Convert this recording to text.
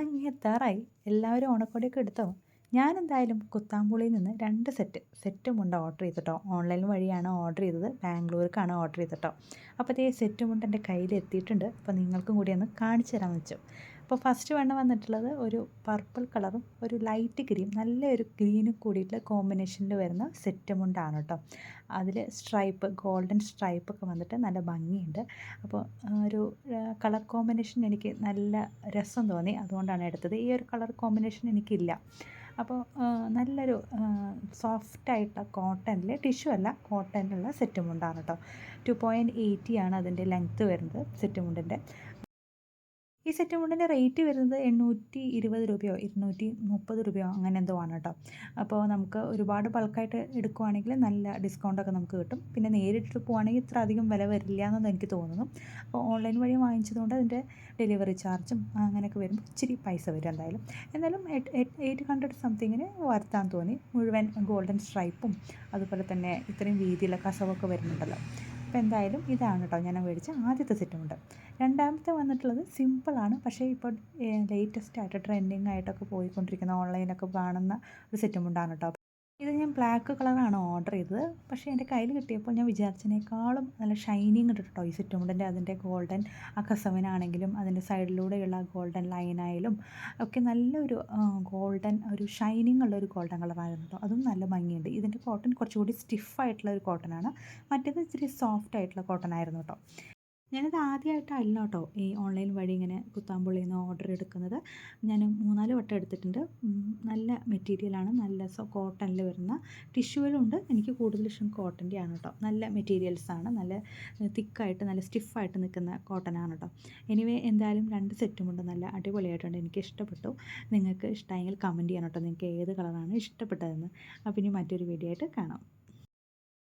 ഓണം ഇങ്ങ് എത്താറായി. എല്ലാവരും ഓണക്കോടിയൊക്കെ എടുത്തോ? ഞാൻ എന്തായാലും കുത്താമ്പുളിയിൽ നിന്ന് രണ്ട് സെറ്റ് സെറ്റ് മുണ്ട ഓർഡർ ചെയ്തിട്ടോ. ഓൺലൈൻ വഴിയാണ് ഓർഡർ ചെയ്തത്. ബാംഗ്ലൂർക്കാണ് ഓർഡർ ചെയ്തിട്ടോ. അപ്പോൾ അതേ സെറ്റ് മുണ്ട് എന്റെ കയ്യിൽ എത്തിയിട്ടുണ്ട്. അപ്പോൾ നിങ്ങൾക്കും കൂടി ഒന്ന് കാണിച്ചു തരാമെന്ന് വെച്ചു. അപ്പോൾ ഫസ്റ്റ് വണ്ണം വന്നിട്ടുള്ളത് ഒരു പർപ്പിൾ കളറും ഒരു ലൈറ്റ് ഗ്രീൻ നല്ലൊരു ഗ്രീനും കൂടിയിട്ടുള്ള കോമ്പിനേഷനിൽ വരുന്ന സെറ്റ് മുണ്ടാണ് കേട്ടോ. അതിൽ സ്ട്രൈപ്പ് ഗോൾഡൻ സ്ട്രൈപ്പ് ഒക്കെ വന്നിട്ട് നല്ല ഭംഗിയുണ്ട്. അപ്പോൾ ഒരു കളർ കോമ്പിനേഷൻ എനിക്ക് നല്ല രസം തോന്നി. അതുകൊണ്ടാണ് എടുത്തത്. ഈ ഒരു കളർ കോമ്പിനേഷൻ എനിക്കില്ല. അപ്പോൾ നല്ലൊരു സോഫ്റ്റായിട്ടുള്ള കോട്ടണിൽ ടിഷ്യൂ അല്ല കോട്ടണിലുള്ള സെറ്റ് മുണ്ടാണ് കേട്ടോ. ടു പോയിന്റ് എയ്റ്റി ആണ് അതിന്റെ ലെങ്ത്ത് വരുന്നത് സെറ്റ് മുണ്ടിന്റെ ഈ സെറ്റ് മുണ്ടിന്റെ റേറ്റ് വരുന്നത് എണ്ണൂറ്റി ഇരുപത് രൂപയോ ഇരുന്നൂറ്റി മുപ്പത് രൂപയോ അങ്ങനെ എന്തോ ആണ് കേട്ടോ. അപ്പോൾ നമുക്ക് ഒരുപാട് ബൾക്കായിട്ട് എടുക്കുവാണെങ്കിൽ നല്ല ഡിസ്കൗണ്ടൊക്കെ നമുക്ക് കിട്ടും. പിന്നെ നേരിട്ട് പോവുകയാണെങ്കിൽ ഇത്ര അധികം വില വരില്ല എന്നൊന്നും എനിക്ക് തോന്നുന്നു. അപ്പോൾ ഓൺലൈൻ വഴി വാങ്ങിച്ചതുകൊണ്ട് അതിന്റെ ഡെലിവറി ചാർജും അങ്ങനെയൊക്കെ വരുമ്പോൾ ഇച്ചിരി പൈസ വരും എന്തായാലും. എന്നാലും എയ്റ്റ് ഹൺഡ്രഡ് സംതിങ്ങിന് വരുത്താൻ തോന്നി. മുഴുവൻ ഗോൾഡൻ സ്ട്രൈപ്പും അതുപോലെ തന്നെ ഇത്രയും വീതിയുള്ള കസവൊക്കെ വരുന്നുണ്ടല്ലോ. അപ്പോൾ എന്തായാലും ഇതാണ് കേട്ടോ ഞാൻ മേടിച്ച ആദ്യത്തെ സെറ്റുമുണ്ട് രണ്ടാമത്തെ വന്നിട്ടുള്ളത് സിമ്പിളാണ് പക്ഷേ ഇപ്പോൾ ലേറ്റസ്റ്റ് ആയിട്ട് ട്രെൻഡിങ് ആയിട്ടൊക്കെ പോയിക്കൊണ്ടിരിക്കുന്ന ഓൺലൈനൊക്കെ കാണുന്ന ഒരു സെറ്റുമുണ്ടാണ് കേട്ടോ. ഇത് ഞാൻ ബ്ലാക്ക് കളറാണ് ഓർഡർ ചെയ്തത്. പക്ഷേ എന്റെ കയ്യിൽ കിട്ടിയപ്പോൾ ഞാൻ വിചാരിച്ചതിനേക്കാളും നല്ല ഷൈനിങ് ഉണ്ട് കേട്ടോ ഈ സെറ്റുമുണ്ടിന്റെ അതിന്റെ ഗോൾഡൻ ആ കസവനാണെങ്കിലും അതിന്റെ സൈഡിലൂടെയുള്ള ഗോൾഡൻ ലൈനായാലും ഒക്കെ നല്ലൊരു ഗോൾഡൻ ഒരു ഷൈനിങ് ഉള്ള ഒരു ഗോൾഡൻ കളറായിരുന്നു കേട്ടോ അതും നല്ല ഭംഗിയുണ്ട്. ഇതിന്റെ കോട്ടൺ കുറച്ചുകൂടി സ്റ്റിഫായിട്ടുള്ള ഒരു കോട്ടനാണ് മറ്റേത് ഇച്ചിരി സോഫ്റ്റ് ആയിട്ടുള്ള കോട്ടൺ ആയിരുന്നു കേട്ടോ ഞാനത് ആദ്യമായിട്ടല്ല കേട്ടോ ഈ ഓൺലൈൻ വഴി ഇങ്ങനെ കുത്താമ്പുള്ളിയിൽ നിന്ന് ഓർഡർ എടുക്കുന്നത്. ഞാൻ മൂന്നാൽ വട്ടം എടുത്തിട്ടുണ്ട്. നല്ല മെറ്റീരിയലാണ് നല്ല സോ കോട്ടണിൽ വരുന്ന ടിഷ്യൂവിലുണ്ട് എനിക്ക് കൂടുതൽ ഇഷ്ടം കോട്ടന്റെ ആണ് കേട്ടോ നല്ല മെറ്റീരിയൽസാണ് നല്ല തിക്കായിട്ട് നല്ല സ്റ്റിഫായിട്ട് നിൽക്കുന്ന കോട്ടനാണ് കേട്ടോ എനിവേ എന്തായാലും രണ്ട് സെറ്റുമുണ്ട് നല്ല അടിപൊളിയായിട്ടുണ്ട്. എനിക്ക് ഇഷ്ടപ്പെട്ടു. നിങ്ങൾക്ക് ഇഷ്ടമായെങ്കിൽ കമന്റ് ചെയ്യണം കേട്ടോ നിങ്ങൾക്ക് ഏത് കളറാണ് ഇഷ്ടപ്പെട്ടതെന്ന്. അപ്പോൾ ഇനി മറ്റൊരു വീഡിയോ ആയിട്ട് കാണാം.